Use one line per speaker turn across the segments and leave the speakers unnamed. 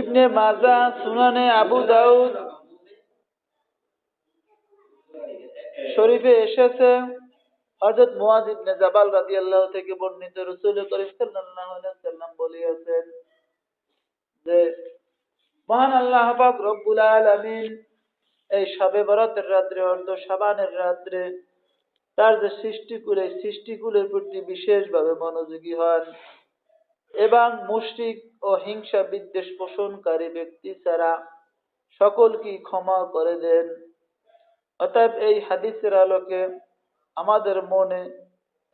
ইবনে মাজা, সুনানে আবু দাউদ শরীফে এসেছে। হযরত মুয়াজ ইবনে জাবাল রাদিয়াল্লাহু থেকে বর্ণিত রাসূল করিম সাল্লাল্লাহু আলাইহি ওয়াসাল্লাম বলিয়াছেন যে, মহান আল্লাহ পাক রব্বুল আলামিন এই শবে বরাতের রাত্রে, অর্ধ শাবানের রাত্রে তার যে সৃষ্টিকুল এই সৃষ্টিকুলের প্রতি বিশেষভাবে মনোযোগী হন। এবং মুশরিক ও হিংসা বিদ্বেষ পোষণকারী ব্যক্তি ছাড়া সকলকে ক্ষমা করে দেন। অতএব এই হাদিসের আলোকে আমাদের মনে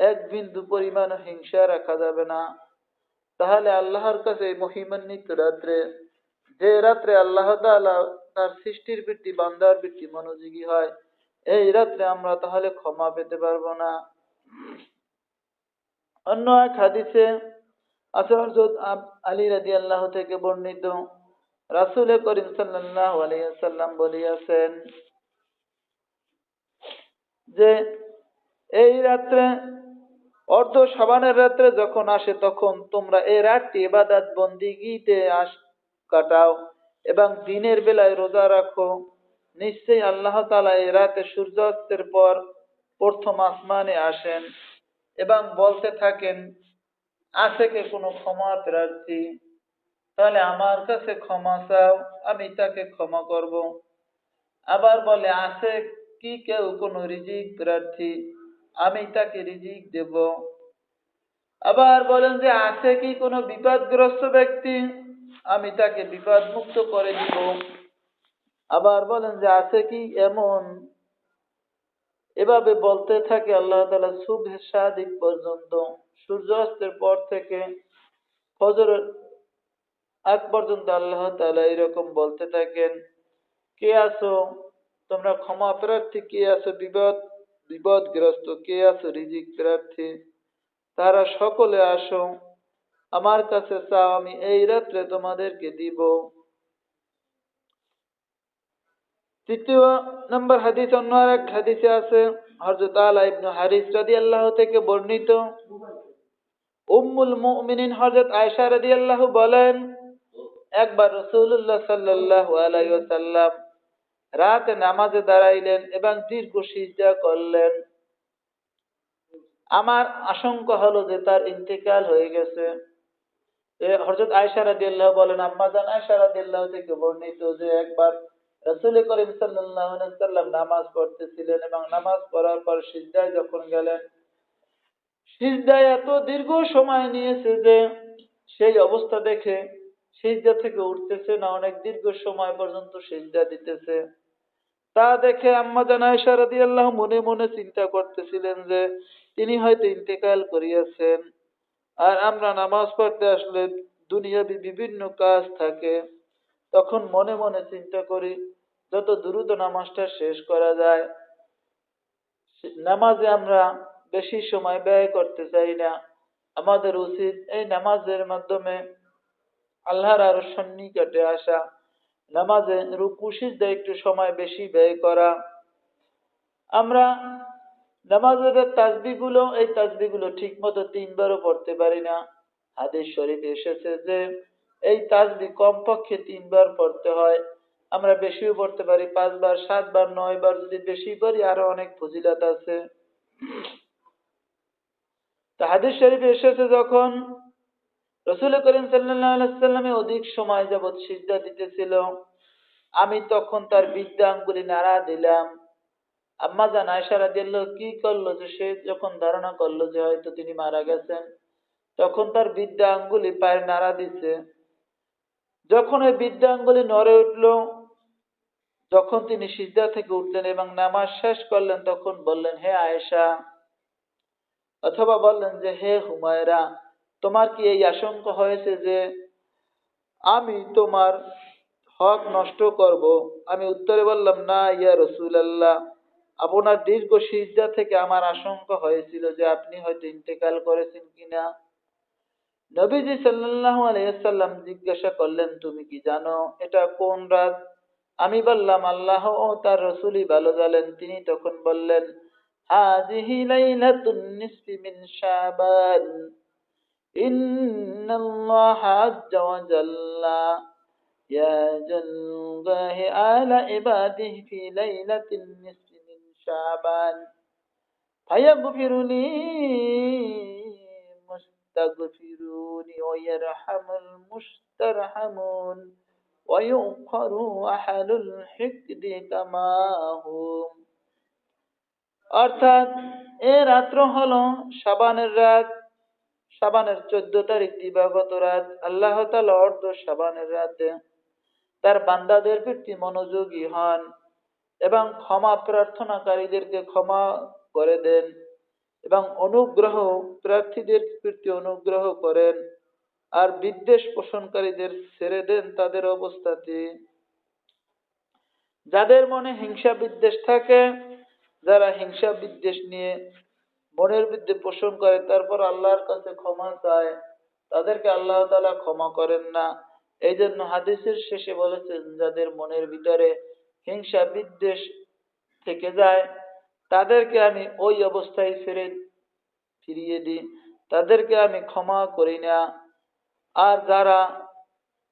এক বিন্দু পরিমাণ হিংসা রাখা যাবে না। তাহলে আল্লাহর কাছে মহিমান্বিত রাত্রে, যে রাত্রে আল্লাহ তার সৃষ্টির বৃত্তি বান্দার বৃত্তি মনোযোগী হয়, এই রাত্রে আমরা তাহলে ক্ষমা পেতে পারব না। অন্য এক হাদিসে রাত্রে যখন আসে তখন তোমরা এই রাতটি ইবাদত বন্দিগিতে আস, কাটাও এবং দিনের বেলায় রোজা রাখো। নিশ্চয়ই আল্লাহ তালা এই রাতে সূর্যাস্তের পর প্রথম আসমানে আসেন এবং বলতে থাকেন আছে কে কোনো ক্ষমা প্রার্থী? তাহলে আমার কাছে ক্ষমা চাও, আমি তাকে ক্ষমা করব। আবার বলে, আছে কি কেউ কোনো রিজিক প্রার্থী? আমি তাকে রিজিক দেব। আবার বলেন যে, আছে কি কোনো বিপদগ্রস্ত ব্যক্তি? আমি তাকে বিপদ মুক্ত করে দিব। আবার বলেন যে, আছে কি এমন? এভাবে বলতে থাকে আল্লাহ তাআলা সুবহে সাদিক পর্যন্ত। সূর্যাস্তের পর থেকে ফজরের আগ পর্যন্ত আল্লাহ তাআলা এরকম বলতে থাকেন, কে আছো? তোমরা ক্ষমা প্রার্থী কে আছো? বিপদ, বিপদগ্রস্ত কে আছো? রিজিক প্রার্থী? তারা সকলে আসো, আমার কাছে চাও, আমি এই রাত্রে তোমাদেরকে দিব। তৃতীয় নম্বর হাদিস, অন্য এক হাদিসে আছে, হযরত আলা ইবনে হারিস রাদিয়াল্লাহু থেকে বর্ণিত উম্মুল মুমিনিন হযরত আয়েশা রাদিয়াল্লাহু বলেন, একবার রাসূলুল্লাহ সাল্লাল্লাহু আলাইহি ওয়াসাল্লাম রাতে নামাজে দাঁড়াইলেন এবং দীর্ঘ সিজদা করলেন। আমার আশঙ্কা হলো যে তার ইন্তেকাল হয়ে গেছে। হযরত আয়েশা রাদিয়াল্লাহু বলেন, আম্মা জান, আয়েশা রাদিয়াল্লাহু থেকে বর্ণিত যে একবার রাসূল করিম সাল্লাল্লাহু আলাইহি ওয়াসাল্লাম নামাজ পড়তেছিলেন এবং নামাজ পড়ার পর সিজদায় যখন গেলেন সিজদায় এত দীর্ঘ সময় নিয়েছে যে সেই অবস্থা দেখে সিজদা থেকে উঠতেছে না, অনেক দীর্ঘ সময় পর্যন্ত সিজদা দিতেছে। তা দেখে আম্মা জান আয়েশা রাদিয়াল্লাহু মনে মনে চিন্তা করতেছিলেন যে তিনি হয়তো ইন্তেকাল করিয়াছেন। আর আমরা নামাজ পড়তে আসলে দুনিয়াবি বিভিন্ন কাজ থাকে। তখন মনে মনে চিন্তা করি, যত দ্রুত নামাজটা শেষ করা যায় নামাজে আমরা বেশি সময় ব্যয় করতে চাই না। আমাদের উচিত এই নামাজের মাধ্যমে আল্লাহর আরও সন্নিকটে আসা। নামাজে রুকু, সিজদায় একটু সময় বেশি ব্যয় করা। আমরা নামাজের তাসবিগুলো এই তাসবিগুলো ঠিক মতো তিনবারও পড়তে পারি না। হাদিস শরীফে এসেছে যে, এই তাজবি কমপক্ষে তিনবার পড়তে হয়। আমরা বেশিও পড়তে পারি, পাঁচবার, সাতবার নয় বার যদি বেশি পড়ি আরও অনেক ফজিলাত আছে। তা হাদিস শরীফে এসেছে যখন রসুল করিম সাল্লামে অধিক সময় যাবৎ সিজদা দিতেছিল, আমি তখন তার বিদ্যা আঙ্গুলি নাড়া দিলাম। আম্মা জান আয়সা রাদিয়াল্লাহু কি করল যে সে যখন ধারণা করল যে হয়তো তিনি মারা গেছেন, তখন তার বিদ্যা আঙ্গুলি পায়ের নাড়া দিছে। যখন ওই বিদ্যা আঙ্গুলি নড়ে উঠল, যখন তিনি সিজদা থেকে উঠলেন এবং নামাজ শেষ করলেন, তখন বললেন, হে আয়েশা অথবা বললেন যে, হে হুমায়রা, তোমার কি এই আশঙ্কা হয়েছে যে আমি তোমার হক নষ্ট করব? আমি উত্তরে বললাম, না, ইয়া রসুলাল্লাহ, আপনার দীর্ঘ সিজদা থেকে আমার আশঙ্কা হয়েছিল যে আপনি হয়তো ইন্তেকাল করেছেন কিনা। নবীজি সাল্লাল্লাহু আলাইহি সাল্লাম জিজ্ঞাসা করলেন, তুমি কি জানো এটা কোন রাত? আমি বললাম, আল্লাহ ও তার রসুলই ভালো জানেন। তিনি তখন বললেন هذه ليلة النصف من شعبان. إن الله عز وجل يا الله آل عباده في ليلة النصف من شعبان. فيغفر لي المستغفرون ويرحم المسترحمون ويؤخر أهل الحقد كما هم. অর্থাৎ এ রাত্র হলো সাবানের রাত। সাবানের চোদ্দ তারিখ দিবাগত রাত। আল্লাহ অর্ধ সাবানের রাতে তার বান্দাদের প্রতি মনোযোগী হন এবং ক্ষমা প্রার্থনাকারীদেরকে ক্ষমা করে দেন এবং অনুগ্রহ প্রার্থীদের প্রতি অনুগ্রহ করেন আর বিদ্বেষ পোষণকারীদের ছেড়ে দেন তাদের অবস্থাতে যাদের মনে হিংসা বিদ্বেষ থাকে যারা হিংসা বিদ্বেষ নিয়ে মনের বিদ্যে পোষণ করে, তারপর আল্লাহর কাছে ক্ষমা চায়, তাদেরকে আল্লাহ তালা ক্ষমা করেন না। এই জন্য হাদিসের শেষে বলেছেন, যাদের মনের ভিতরে হিংসা বিদ্বেষ থেকে যায়, তাদেরকে আমি ওই অবস্থায় ফিরে, ফিরিয়ে দিই। তাদেরকে আমি ক্ষমা করি না। আর যারা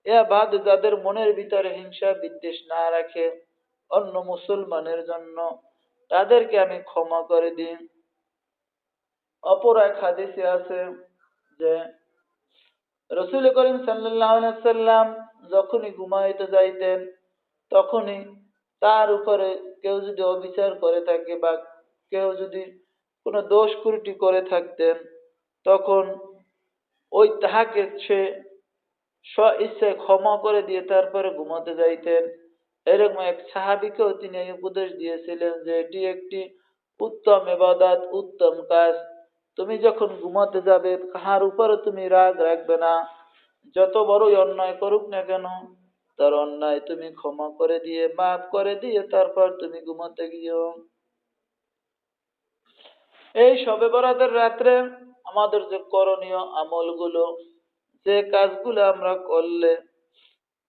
এ বাদ যাদের মনের ভিতরে হিংসা বিদ্বেষ না রাখে, অন্য মুসলমানের জন্য তাদেরকে আমি ক্ষমা করে দিই অপর এক হাদিসে আছে যে, রসুল করিম সাল্লাম যখনই ঘুমাইতে যাইতেন, তখনই তার উপরে কেউ যদি অবিচার করে থাকে বা কেউ যদি কোনো দোষ ত্রুটি করে থাকতেন, তখন ওই তাহাকে সে স্ব ইচ্ছায় ক্ষমা করে দিয়ে তারপরে ঘুমাতে যাইতেন। এরকম এক সাহাবিকেও তিনি উপদেশ দিয়েছিলেন যে, এটি একটি উত্তম এবাদাত উত্তম কাজ। তুমি যখন ঘুমাতে যাবে, কাহার উপরে তুমি রাগ রাখবে না। যত বড়ই অন্যায় করুক না কেন, তার অন্যায় তুমি ক্ষমা করে দিয়ে, মাফ করে দিয়ে তারপর তুমি ঘুমাতে গিয়েও এই সবে বরাতের রাত্রে আমাদের যে করণীয় আমলগুলো, যে কাজগুলো আমরা করলে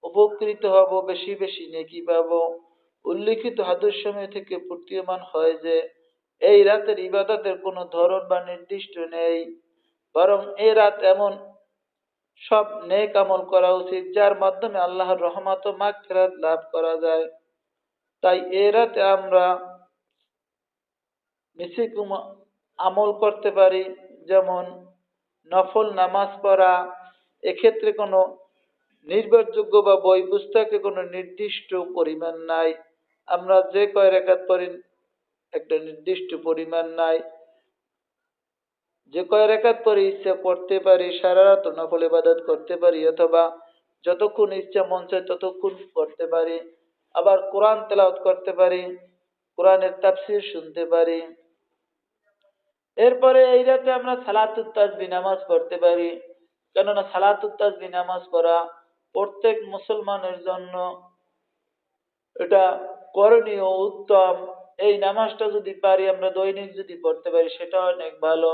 উপকৃত হব, বেশি বেশি নেকি পাব। উল্লিখিত হাদুর সময় থেকে প্রতীয়মান হয় যে, এই রাতের ইবাদতের কোনো ধরন বা নির্দিষ্ট নেই। বরং এই রাত এমন সব নেক আমল করা উচিত, যার মাধ্যমে আল্লাহর রহমত ও মাগফিরাত লাভ করা যায়। তাই এ রাতে আমরা বেশি আমল করতে পারি, যেমন নফল নামাজ পড়া, এক্ষেত্রে কোনো নির্ভরযোগ্য বা বই পুস্তকে কোনো নির্দিষ্ট পরিমাণ নাই। আমরা যে কয় রেখাত পড়ি, একটা নির্দিষ্ট পরিমাণ নাই। যে কয় রেখাত পরে ইচ্ছা পড়তে পারি, সারা রাত নফল ইবাদত করতে পারি, অথবা যতক্ষণ ইচ্ছা মন চায় ততক্ষণ পড়তে পারি। আবার কোরআন তেলাওয়াত করতে পারি, কোরআনের তাফসির শুনতে পারি। এরপরে এই রাতে আমরা সালাতুত তাজবি নামাজ পড়তে পারি। কেননা সালাতুত তাজবি নামাজ পড়া প্রত্যেক মুসলমানের জন্য এটা করণীয়, উত্তম। এই নামাজটা যদি পারি, আমরা দৈনিক যদি পড়তে পারি, সেটা অনেক ভালো।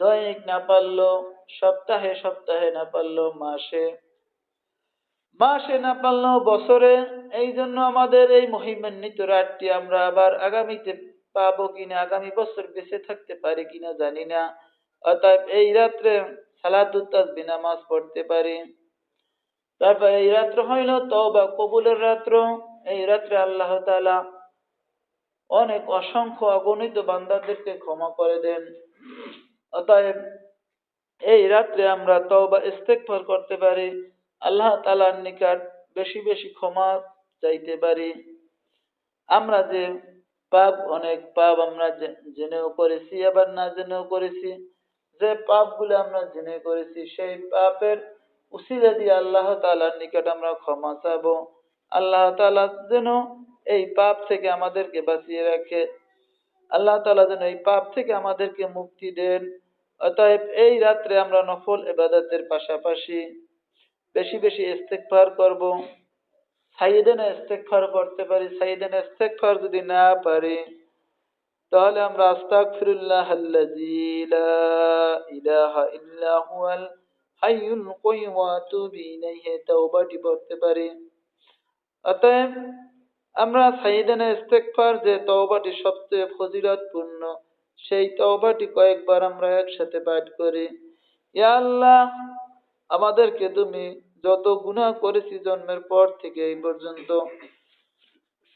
দৈনিক না পারলেও, সপ্তাহে সপ্তাহে না পারলেও মাসে। মাসে না পারলেও বছরে। এই জন্য আমাদের এই মহিমান্বিত রাতটি আমরা আবার আগামীতে পাবো কিনা, আগামী বছর বেঁচে থাকতে পারি কিনা জানি না। অতএব এই রাত্রে সালাতুত তাসবি নামাজ পড়তে পারি। তারপর এই রাত্র হইল, তওবা কবুলের রাত্র। এই রাত্রে আল্লাহ তাআলা অনেক অসংখ্য অগণিত বান্দাদেরকে ক্ষমা করে দেন। অতএব এই রাত্রে আমরা তওবা ইস্তেগফার করতে পারি, আল্লাহ তালার নিকট বেশি বেশি ক্ষমা চাইতে পারি। আমরা যে পাপ, অনেক পাপ আমরা জেনেও করেছি, আবার না জেনেও করেছি। যে পাপগুলো আমরা জেনে করেছি, সেই পাপের উসিলা দিয়ে আল্লাহ তালার নিকট আমরা ক্ষমা চাবো আল্লাহ তাআলা যেন এই পাপ থেকে আমাদেরকে বাঁচিয়ে রাখে। আল্লাহ তাআলা যেন এই পাপ থেকে আমাদেরকে মুক্তি দেন। অতএব এই রাত্রে আমরা নফল এবাদতের পাশাপাশি বেশি বেশি ইস্তেকফার করব। সাইয়েদেনা ইস্তেকফার করতে পারি, সাইয়েদেনা ইস্তেকফার যদি না পারি, তাহলে আমরা আস্তাগফিরুল্লাহ আল্লাযী লা ইলাহা ইল্লা হুয়াল তাওবাটি পড়তে অতএব আমরা ইস্তেগফার যে সবচেয়ে ফজিলতপূর্ণ, সেই কয়েকবার আমরা একসাথে পাঠ করি। ইয়া আল্লাহ, আমাদেরকে তুমি যত গুনাহ করেছি জন্মের পর থেকে এই পর্যন্ত,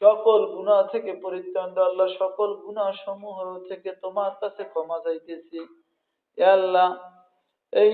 সকল গুনাহ থেকে পরিত্রাণ আল্লাহ, সকল গুনাহ সমূহ থেকে তোমার কাছে ক্ষমা চাইতেছি। আল্লাহ, এই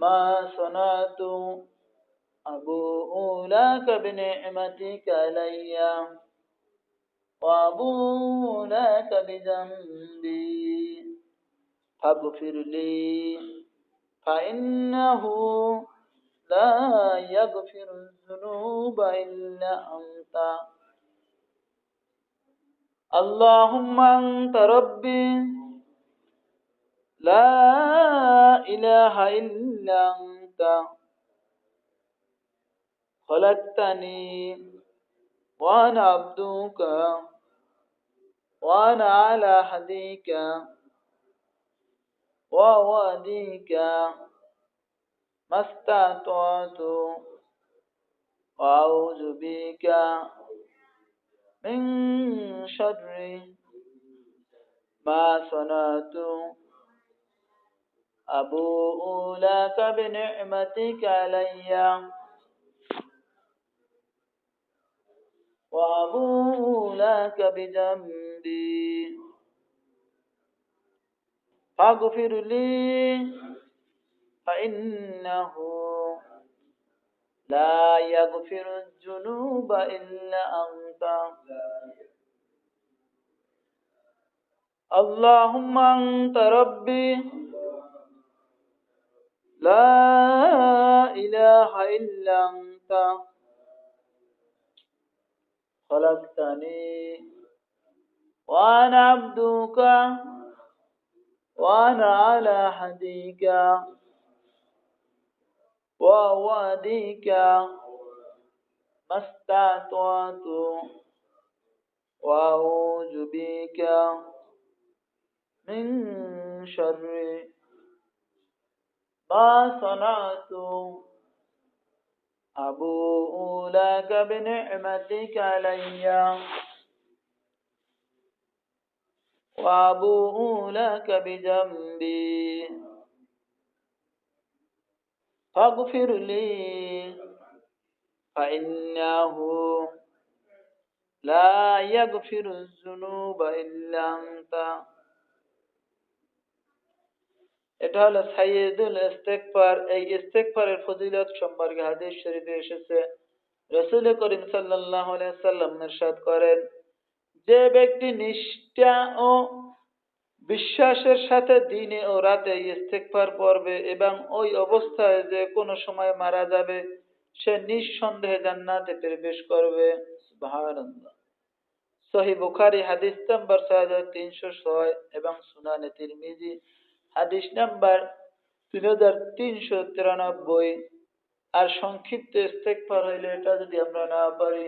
ما صنعت أبوء لك بنعمتك علي وأبوء لك بذنبي. فاغفر لي فإنه لا يغفر الذنوب إلا أنت. اللهم أنت ربي لا إله إلا أنت. خلقتني وأنا عبدك وأنا على هديك وواديك ما استطعت وأعوذ بك من شر ما صنعت. أبوء لك بنعمتك علي وأبوء لك بذنبي فاغفر لي فإنه لا يغفر الذنوب إلا أنت اللهم أنت ربي لا إله إلا أنت. خلقتني وأنا عبدك وأنا على حديك وواديك ما استطعت وأعوذ بك من شر. ما صنعت أبوء لك بنعمتك علي. وأبوء لك بذنبي. فاغفر لي فإنه لا يغفر الذنوب إلا أنت. এটা হলো সাইয়দুল ইস্তেগফার। এই ইস্তেগফারের ফজিলত সম্পর্কে হাদিস শরীফে এসেছে। রাসূল করিম আলাইহি সাল্লাম ইরশাদ করেন, যে ব্যক্তি নিষ্ঠা ও বিশ্বাসের সাথে দিনে ও রাতে ইস্তেকফার পড়বে এবং ওই অবস্থায় যে কোনো সময় মারা যাবে, সে নিঃসন্দেহে জান্নাতে প্রবেশ করবে। সহি বুখারী হাদিস নাম্বার ছয় হাজার তিনশো ছয় এবং সুনানে তিরমিজি হাদিস নাম্বার তিন হাজার তিনশো তিরানব্বই আর সংক্ষিপ্ত ইস্তেকফার হইলে এটা যদি আমরা না পারি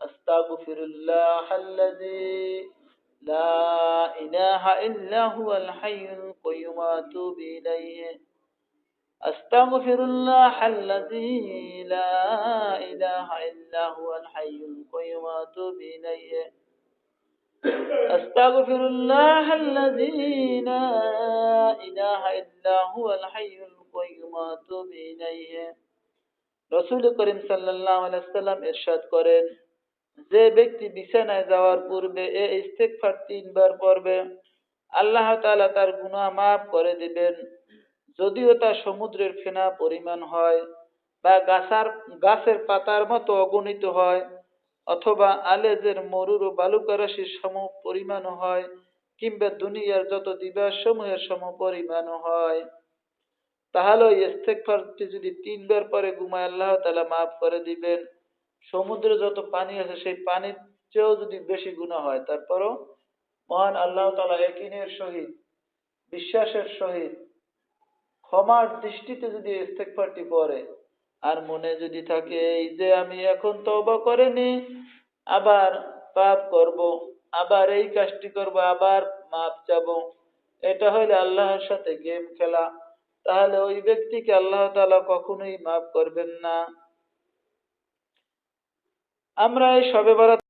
আস্তাগফিরুল্লাহ আল্লাযী لا إله إلا هو الحي القيوم أتوب إليه أستغفر الله الذي لا إله إلا هو الحي القيوم أتوب إليه أستغفر الله الذي لا إله إلا هو الحي القيوم أتوب إليه রসুল করিম সাল্লাল্লাহু আলাইহি সাল্লাম ইরশাদ করেন যে ব্যক্তি বিছানায় যাওয়ার পূর্বে এ ইস্তেকফার তিনবার পড়বে আল্লাহ তাআলা তার গুনাহ মাফ করে দিবেন যদিও তা সমুদ্রের ফেনা পরিমাণ হয় বা গাছার গাছের পাতার মতো অগণিত হয় অথবা আলেজের মরুর ও বালুকা রাশির সম পরিমাণ হয়, কিংবা দুনিয়ার যত দিবস সমূহের সম পরিমাণ হয়। তাহলে ইস্তেকফারটি যদি তিনবার পরে ঘুমায়, আল্লাহ তাআলা মাফ করে দিবেন। সমুদ্রে যত পানি আছে, সেই পানির চেয়েও যদি বেশি গুণা হয়, তারপরও মহান আল্লাহ তালা একিনের সহিত, বিশ্বাসের সহিত ক্ষমার দৃষ্টিতে যদি ইস্তেকফারটি পড়ে আর মনে যদি থাকে এই যে আমি এখন তবা করেনি, আবার পাপ করব, আবার এই কাজটি করব, আবার মাপ যাব এটা হইলে আল্লাহর সাথে গেম খেলা। তাহলে ওই ব্যক্তিকে আল্লাহ তালা কখনোই মাফ করবেন না। আমরা এই সবে বরাত